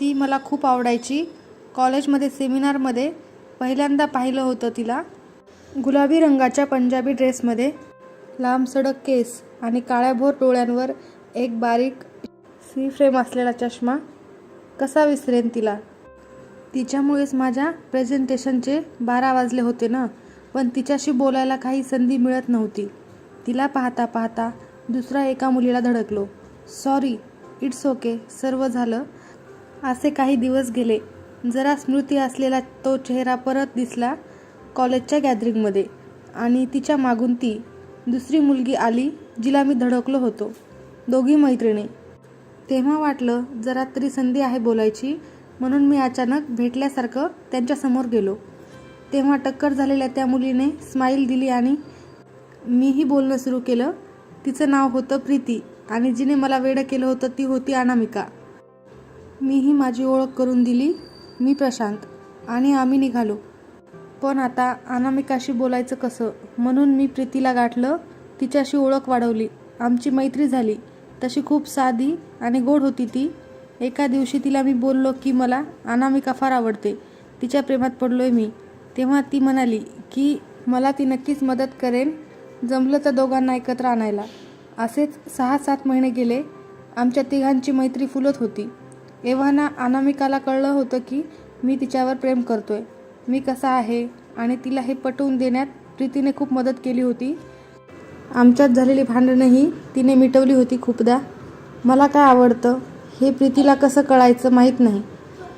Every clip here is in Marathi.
ती मला खूप आवडायची. कॉलेजमध्ये सेमिनारमध्ये पहिल्यांदा पाहिलं होतं तिला. गुलाबी रंगाच्या पंजाबी ड्रेसमध्ये लांब सडक केस आणि काळ्याभोर डोळ्यांवर एक बारीक सी फ्रेम असलेला चष्मा. कसा विसरेन तिला? तिच्यामुळेच माझ्या प्रेझेंटेशनचे बारा वाजले होते ना पण तिच्याशी बोलायला काही संधी मिळत नव्हती. तिला पाहता पाहता दुसऱ्या एका मुलीला धडकलो. सॉरी इट्स ओके सर्व झालं. असे काही दिवस गेले. जरा स्मृती असलेला तो चेहरा परत दिसला कॉलेजच्या गॅदरिंगमध्ये आणि तिच्या मागून ती दुसरी मुलगी आली जिला मी धडकलो होतो दोघी मैत्रिणी. तेव्हा वाटलं जरा तरी संधी आहे बोलायची म्हणून मी अचानक भेटल्यासारखं त्यांच्यासमोर गेलो. तेव्हा टक्कर झालेल्या त्या मुलीने स्माईल दिली आणि मीही बोलणं सुरू केलं. तिचं नाव होतं प्रीती आणि जिने मला वेडं केलं होतं ती होती अनामिका. मीही माझी ओळख करून दिली. मी प्रशांत. आणि आम्ही निघालो. पण आता अनामिकाशी बोलायचं कसं? म्हणून मी प्रीतीला गाठलं. तिच्याशी ओळख वाढवली. आमची मैत्री झाली. तशी खूप साधी आणि गोड होती ती. एका दिवशी तिला मी बोललो की मला अनामिका फार आवडते. तिच्या प्रेमात पडलो आहे मी. तेव्हा ती म्हणाली की मला ती नक्कीच मदत करेन. जमलं तर दोघांना एकत्र आणायला. असेच सहा सात महिने गेले. आमच्या तिघांची मैत्री फुलत होती. एव्हाना अनामिकाला कळलं होतं की मी तिच्यावर प्रेम करतोय. मी कसा आहे आणि तिला हे पटवून देण्यात प्रीतीने खूप मदत केली होती. आमच्यात झालेली भांडणंही तिने मिटवली होती खूपदा. मला काय आवडतं? हे प्रीतीला कसं कळायचं माहीत नाही.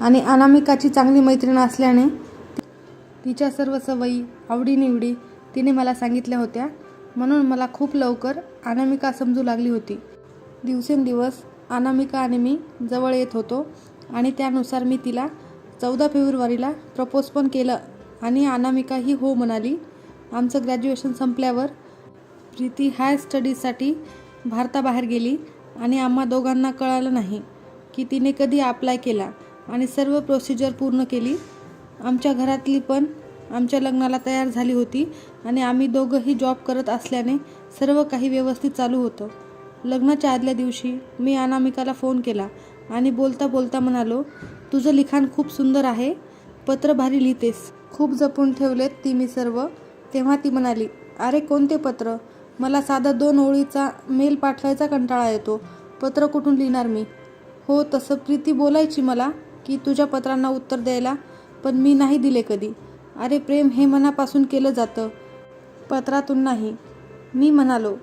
आणि अनामिकाची चांगली मैत्रीण असल्याने तिच्या सर्व सवयी आवडीनिवडी तिने मला सांगितल्या होत्या. म्हणून मला खूप लवकर अनामिका समजू लागली होती. दिवसेंदिवस अनामिका आणि मी जवळ येत होतो आणि त्यानुसार मी तिला चौदा फेब्रुवारीला प्रपोज पण केलं आणि अनामिका ही हो म्हणाली आमचं ग्रॅज्युएशन संपल्यावर प्रीती हाय स्टडीजसाठी भारताबाहेर गेली आणि आम्हा दोघांना कळालं नाही की तिने कधी अप्लाय केला आणि सर्व प्रोसिजर पूर्ण केली. आमच्या घरातली पण आमच्या लग्नाला तयार झाली होती आणि आम्ही दोघंही जॉब करत असल्याने सर्व काही व्यवस्थित चालू होतं. लग्नाच्या आदल्या दिवशी मी अनामिकाला फोन केला आणि बोलता बोलता म्हणालो तुझं लिखाण खूप सुंदर आहे पत्र भारी लिहितेस. खूप जपून ठेवलेत ती मी सर्व. तेव्हा ती म्हणाली अरे कोणते पत्र? मला साधा दोन ओळीचा मेल पाठवायचा कंटाळा येतो. पत्र कुठून लिहिणार मी? हो तसं प्रीती बोलायची मला की तुझ्या पत्रांना उत्तर द्यायला पण मी नाही दिले कधी. अरे प्रेम हे मनापासून केलं जातं पत्रातून नाही. मी म्हणालो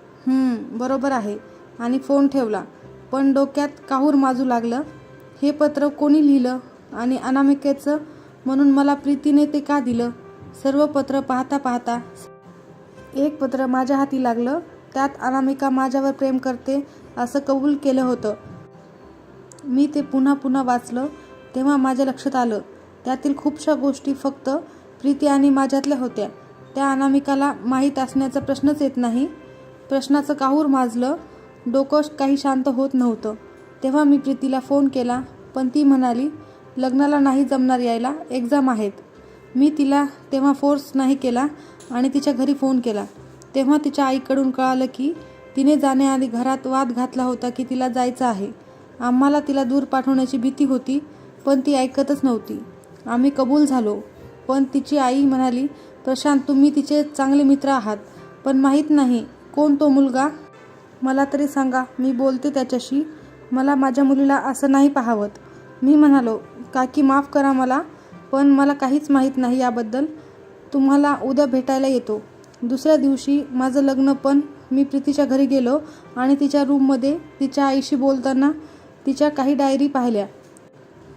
बरोबर आहे. आणि फोन ठेवला. पण डोक्यात काहूर माजू लागलं. हे पत्र कोणी लिहिलं आणि अनामिकेचं म्हणून मला प्रीतीने ते का दिलं? सर्व पत्र पाहता पाहता एक पत्र माझ्या हाती लागलं. त्यात अनामिका माझ्यावर प्रेम करते असं कबूल केलं होतं. मी ते पुन्हा पुन्हा वाचलं. तेव्हा माझ्या लक्षात आलं. त्यातील खूपशा गोष्टी फक्त प्रीती आणि माझ्यातल्या होत्या. त्या अनामिकाला माहीत असण्याचा प्रश्नच येत नाही. प्रश्नाचं काहूर माजलं. डोकं काही शांत होत नव्हतं. तेव्हा मी प्रीतीला फोन केला पण ती म्हणाली लग्नाला नाही जमणार यायला एक्झाम आहेत. मी तिला तेव्हा फोर्स नाही केला आणि तिच्या घरी फोन केला. तेव्हा तिच्या आईकडून कळालं की तिने जाण्याआधी घरात वाद घातला होता की तिला जायचं आहे. आम्हाला तिला दूर पाठवण्याची भीती होती पण ती ऐकतच नव्हती. आम्ही कबूल झालो पण तिची आई म्हणाली प्रशांत तुम्ही तिचे चांगले मित्र आहात पण माहीत नाही कोण तो मुलगा मला तरी सांगा मी बोलते त्याच्याशी. मला माझ्या मुलीला असं नाही पाहावत. मी म्हणालो काकी माफ करा मला पण मला काहीच माहीत नाही याबद्दल. तुम्हाला उद्या भेटायला येतो. दुसऱ्या दिवशी माझं लग्न पण मी प्रीतीच्या घरी गेलो आणि तिच्या रूममध्ये तिच्या आईशी बोलताना तिच्या काही डायरी पाहिल्या.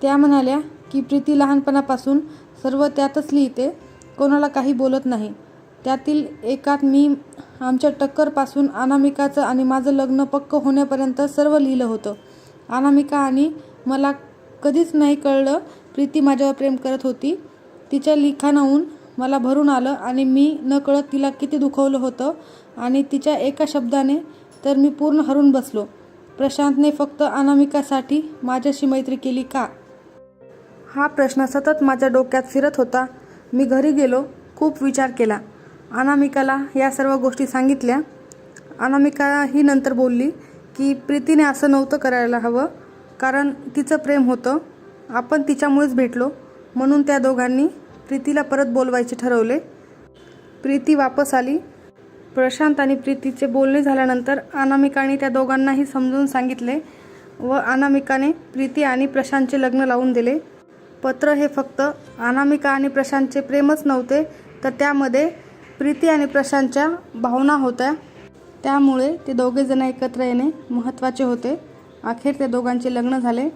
त्या म्हणाल्या की प्रीती लहानपणापासून सर्व त्यातच लिहिते. कोणाला काही बोलत नाही. त्यातील एकात मी आमच्या टक्करपासून अनामिकाचं आणि माझं लग्न पक्क होण्यापर्यंत सर्व लिहिलं होतं. अनामिका आणि मला कधीच नाही कळलं प्रीती माझ्यावर प्रेम करत होती. तिच्या लिखाणाहून मला भरून आलं आणि मी न कळत तिला किती दुखवलं होतं आणि तिच्या एका शब्दाने तर मी पूर्ण हरून बसलो. प्रशांतने फक्त अनामिकासाठी माझ्याशी मैत्री केली का? हा प्रश्न सतत माझ्या डोक्यात फिरत होता. मी घरी गेलो खूप विचार केला. अनामिकाला या सर्व गोष्टी सांगितल्या. अनामिका ही नंतर बोलली की प्रीतीने असं नव्हतं करायला हवं. कारण तिचं प्रेम होतं. आपण तिच्यामुळेच भेटलो. म्हणून त्या दोघांनी प्रीतीला परत बोलवायचे ठरवले. प्रीती वापस आली. प्रशांत आणि प्रीतीचे बोलणे झाल्यानंतर अनामिकाने त्या दोघांनाही समजून सांगितले व अनामिकाने प्रीती आणि प्रशांतचे लग्न लावून दिले. पत्र हे फक्त अनामिका आणि प्रशांतचे प्रेमच नव्हते तर त्यामध्ये प्रीती आणि प्रशांतच्या भावना होत्या. त्यामुळे ते दोघेजण एकत्र येणे महत्त्वाचे होते. अखेर त्या दोघांचे लग्न झाले.